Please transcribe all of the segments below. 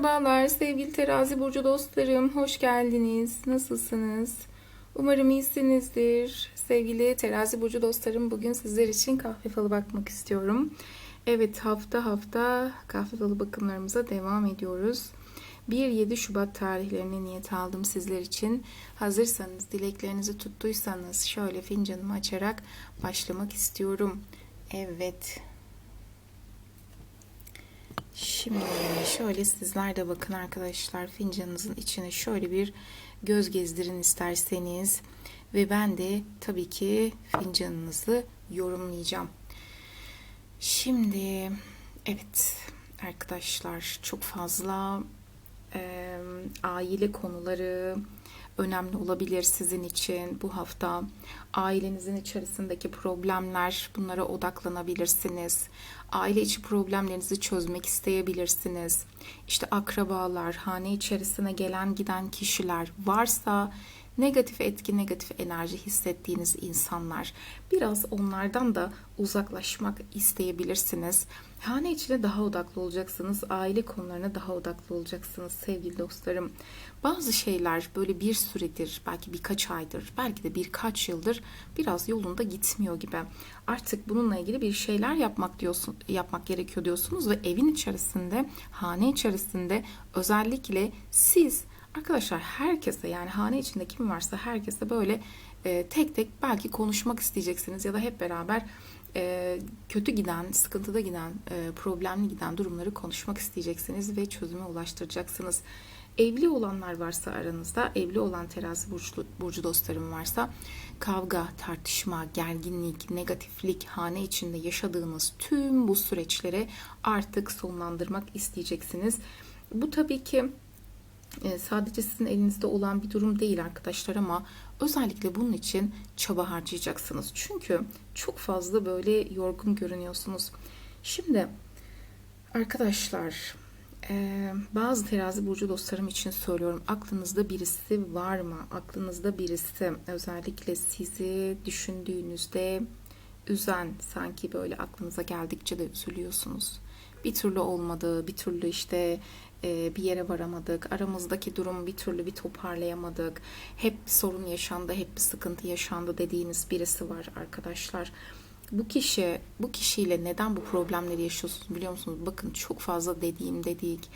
Merhabalar sevgili terazi burcu dostlarım. Hoş geldiniz. Nasılsınız? Umarım iyisinizdir. Sevgili terazi burcu dostlarım bugün sizler için kahve falı bakmak istiyorum. Evet hafta hafta kahve falı bakımlarımıza devam ediyoruz. 1-7 Şubat tarihlerine niyet aldım sizler için. Hazırsanız, dileklerinizi tuttuysanız şöyle fincanımı açarak başlamak istiyorum. Evet. Şimdi şöyle sizler de bakın arkadaşlar fincanınızın içine şöyle bir göz gezdirin isterseniz ve ben de tabii ki fincanınızı yorumlayacağım. Şimdi evet arkadaşlar çok fazla e, aile konuları önemli olabilir sizin için bu hafta. Ailenizin içerisindeki problemler bunlara odaklanabilirsiniz. Aile içi problemlerinizi çözmek isteyebilirsiniz. İşte akrabalar, hane içerisine gelen giden kişiler varsa negatif etki, negatif enerji hissettiğiniz insanlar. Biraz onlardan da uzaklaşmak isteyebilirsiniz. Hane içine daha odaklı olacaksınız. Aile konularına daha odaklı olacaksınız sevgili dostlarım. Bazı şeyler böyle bir süredir, belki birkaç aydır, belki de birkaç yıldır biraz yolunda gitmiyor gibi. Artık bununla ilgili bir şeyler yapmak diyorsun, yapmak gerekiyor diyorsunuz ve evin içerisinde, hane içerisinde özellikle siz Arkadaşlar herkese yani hane içinde kim varsa herkese böyle e, tek tek belki konuşmak isteyeceksiniz ya da hep beraber e, kötü giden, sıkıntıda giden, e, problemli giden durumları konuşmak isteyeceksiniz ve çözüme ulaştıracaksınız. Evli olanlar varsa aranızda, evli olan terazi burcu, burcu dostlarım varsa kavga, tartışma, gerginlik, negatiflik, hane içinde yaşadığınız tüm bu süreçleri artık sonlandırmak isteyeceksiniz. Bu tabii ki e, sadece sizin elinizde olan bir durum değil arkadaşlar ama özellikle bunun için çaba harcayacaksınız. Çünkü çok fazla böyle yorgun görünüyorsunuz. Şimdi arkadaşlar e, bazı terazi burcu dostlarım için söylüyorum. Aklınızda birisi var mı? Aklınızda birisi özellikle sizi düşündüğünüzde üzen sanki böyle aklınıza geldikçe de üzülüyorsunuz. Bir türlü olmadı, bir türlü işte e, bir yere varamadık. Aramızdaki durumu bir türlü bir toparlayamadık. Hep bir sorun yaşandı, hep bir sıkıntı yaşandı dediğiniz birisi var arkadaşlar. Bu kişi, bu kişiyle neden bu problemleri yaşıyorsunuz biliyor musunuz? Bakın çok fazla dediğim dedik.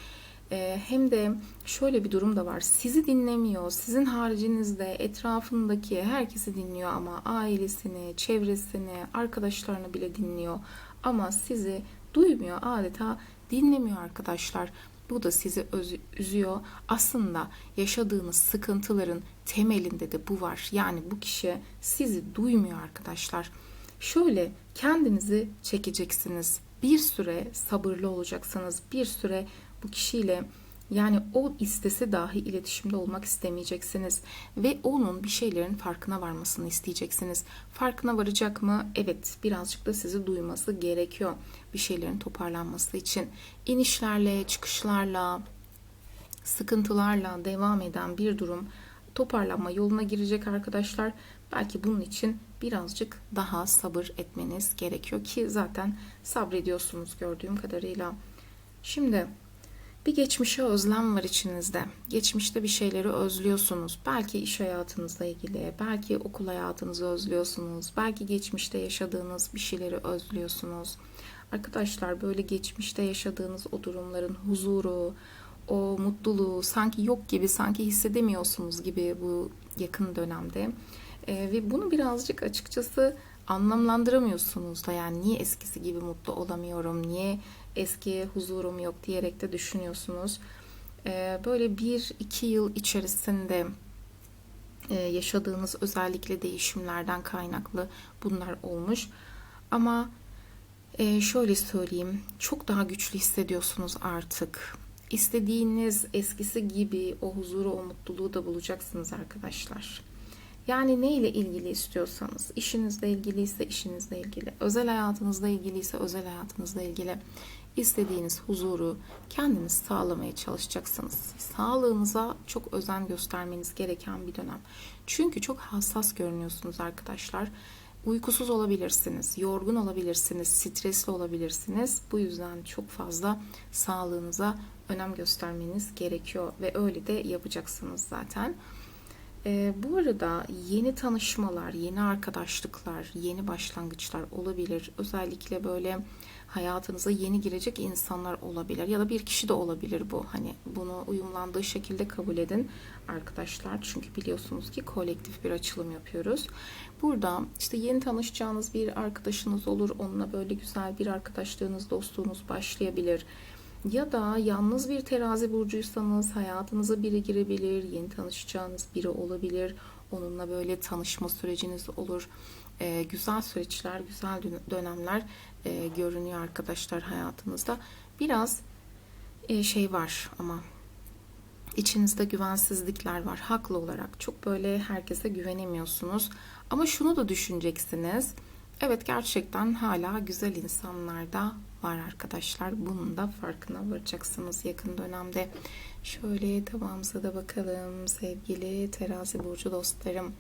E, hem de şöyle bir durum da var. Sizi dinlemiyor. Sizin haricinizde etrafındaki herkesi dinliyor ama ailesini, çevresini, arkadaşlarını bile dinliyor. Ama sizi duymuyor adeta dinlemiyor arkadaşlar. Bu da sizi üzüyor. Aslında yaşadığınız sıkıntıların temelinde de bu var. Yani bu kişi sizi duymuyor arkadaşlar. Şöyle kendinizi çekeceksiniz. Bir süre sabırlı olacaksınız. Bir süre bu kişiyle yani o istese dahi iletişimde olmak istemeyeceksiniz ve onun bir şeylerin farkına varmasını isteyeceksiniz. Farkına varacak mı? Evet, birazcık da sizi duyması gerekiyor bir şeylerin toparlanması için. İnişlerle, çıkışlarla, sıkıntılarla devam eden bir durum toparlanma yoluna girecek arkadaşlar. Belki bunun için birazcık daha sabır etmeniz gerekiyor ki zaten sabrediyorsunuz gördüğüm kadarıyla. Şimdi bir geçmişe özlem var içinizde. Geçmişte bir şeyleri özlüyorsunuz. Belki iş hayatınızla ilgili, belki okul hayatınızı özlüyorsunuz. Belki geçmişte yaşadığınız bir şeyleri özlüyorsunuz. Arkadaşlar böyle geçmişte yaşadığınız o durumların huzuru, o mutluluğu sanki yok gibi, sanki hissedemiyorsunuz gibi bu yakın dönemde. Ee, ve bunu birazcık açıkçası anlamlandıramıyorsunuz da yani niye eskisi gibi mutlu olamıyorum, niye eski huzurum yok diyerek de düşünüyorsunuz. Ee, böyle bir iki yıl içerisinde e, yaşadığınız özellikle değişimlerden kaynaklı bunlar olmuş. Ama e, şöyle söyleyeyim, çok daha güçlü hissediyorsunuz artık. İstediğiniz eskisi gibi o huzuru, o mutluluğu da bulacaksınız arkadaşlar. Yani ne ile ilgili istiyorsanız, işinizle ilgiliyse işinizle ilgili, özel hayatınızla ilgiliyse özel hayatınızla ilgili istediğiniz huzuru kendiniz sağlamaya çalışacaksınız. Sağlığınıza çok özen göstermeniz gereken bir dönem. Çünkü çok hassas görünüyorsunuz arkadaşlar. Uykusuz olabilirsiniz, yorgun olabilirsiniz, stresli olabilirsiniz. Bu yüzden çok fazla sağlığınıza önem göstermeniz gerekiyor ve öyle de yapacaksınız zaten. Ee, bu arada yeni tanışmalar, yeni arkadaşlıklar, yeni başlangıçlar olabilir. Özellikle böyle hayatınıza yeni girecek insanlar olabilir ya da bir kişi de olabilir bu. Hani bunu uyumlandığı şekilde kabul edin arkadaşlar. Çünkü biliyorsunuz ki kolektif bir açılım yapıyoruz. Burada işte yeni tanışacağınız bir arkadaşınız olur. Onunla böyle güzel bir arkadaşlığınız, dostluğunuz başlayabilir. Ya da yalnız bir terazi burcuysanız hayatınıza biri girebilir, yeni tanışacağınız biri olabilir. Onunla böyle tanışma süreciniz olur. Ee, güzel süreçler, güzel dön- dönemler e, görünüyor arkadaşlar hayatınızda. Biraz e, şey var ama içinizde güvensizlikler var haklı olarak. Çok böyle herkese güvenemiyorsunuz. Ama şunu da düşüneceksiniz. Evet gerçekten hala güzel insanlar da var arkadaşlar. Bunun da farkına varacaksınız yakın dönemde. Şöyle devamımıza da bakalım sevgili terazi burcu dostlarım.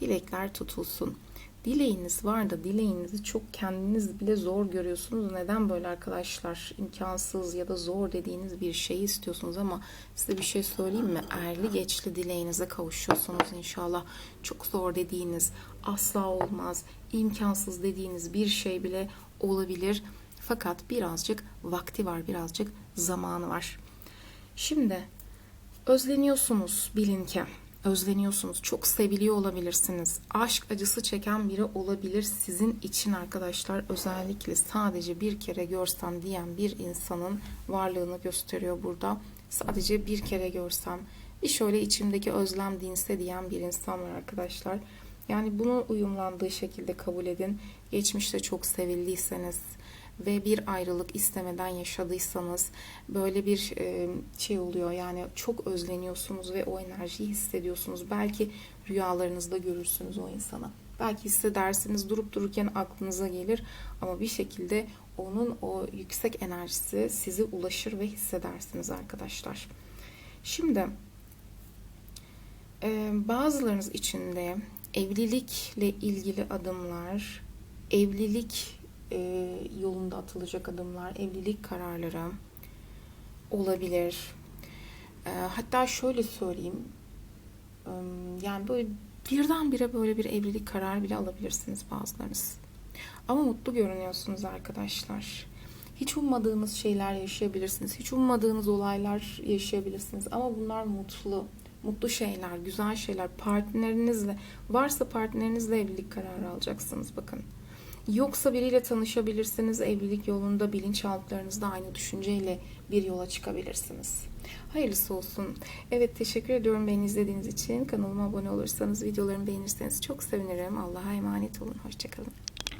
Dilekler tutulsun. Dileğiniz var da dileğinizi çok kendiniz bile zor görüyorsunuz. Neden böyle arkadaşlar? İmkansız ya da zor dediğiniz bir şeyi istiyorsunuz ama size bir şey söyleyeyim mi? Erli geçli dileğinize kavuşuyorsunuz inşallah. Çok zor dediğiniz asla olmaz, imkansız dediğiniz bir şey bile olabilir. Fakat birazcık vakti var, birazcık zamanı var. Şimdi özleniyorsunuz bilin ki. Özleniyorsunuz. Çok seviliyor olabilirsiniz. Aşk acısı çeken biri olabilir sizin için arkadaşlar. Özellikle sadece bir kere görsem diyen bir insanın varlığını gösteriyor burada. Sadece bir kere görsem bir şöyle içimdeki özlem dinse diyen bir insan var arkadaşlar. Yani bunu uyumlandığı şekilde kabul edin. Geçmişte çok sevildiyseniz ve bir ayrılık istemeden yaşadıysanız böyle bir e, şey oluyor yani çok özleniyorsunuz ve o enerjiyi hissediyorsunuz. Belki rüyalarınızda görürsünüz o insanı. Belki hissedersiniz durup dururken aklınıza gelir ama bir şekilde onun o yüksek enerjisi sizi ulaşır ve hissedersiniz arkadaşlar. Şimdi e, bazılarınız içinde evlilikle ilgili adımlar, evlilik e, yolunda atılacak adımlar, evlilik kararları olabilir. E, hatta şöyle söyleyeyim, e, yani böyle birdenbire böyle bir evlilik kararı bile alabilirsiniz bazılarınız. Ama mutlu görünüyorsunuz arkadaşlar. Hiç ummadığınız şeyler yaşayabilirsiniz. Hiç ummadığınız olaylar yaşayabilirsiniz. Ama bunlar mutlu. Mutlu şeyler, güzel şeyler. Partnerinizle, varsa partnerinizle evlilik kararı alacaksınız bakın. Yoksa biriyle tanışabilirsiniz. Evlilik yolunda bilinçaltlarınızda aynı düşünceyle bir yola çıkabilirsiniz. Hayırlısı olsun. Evet teşekkür ediyorum beni izlediğiniz için. Kanalıma abone olursanız, videolarımı beğenirseniz çok sevinirim. Allah'a emanet olun. Hoşçakalın.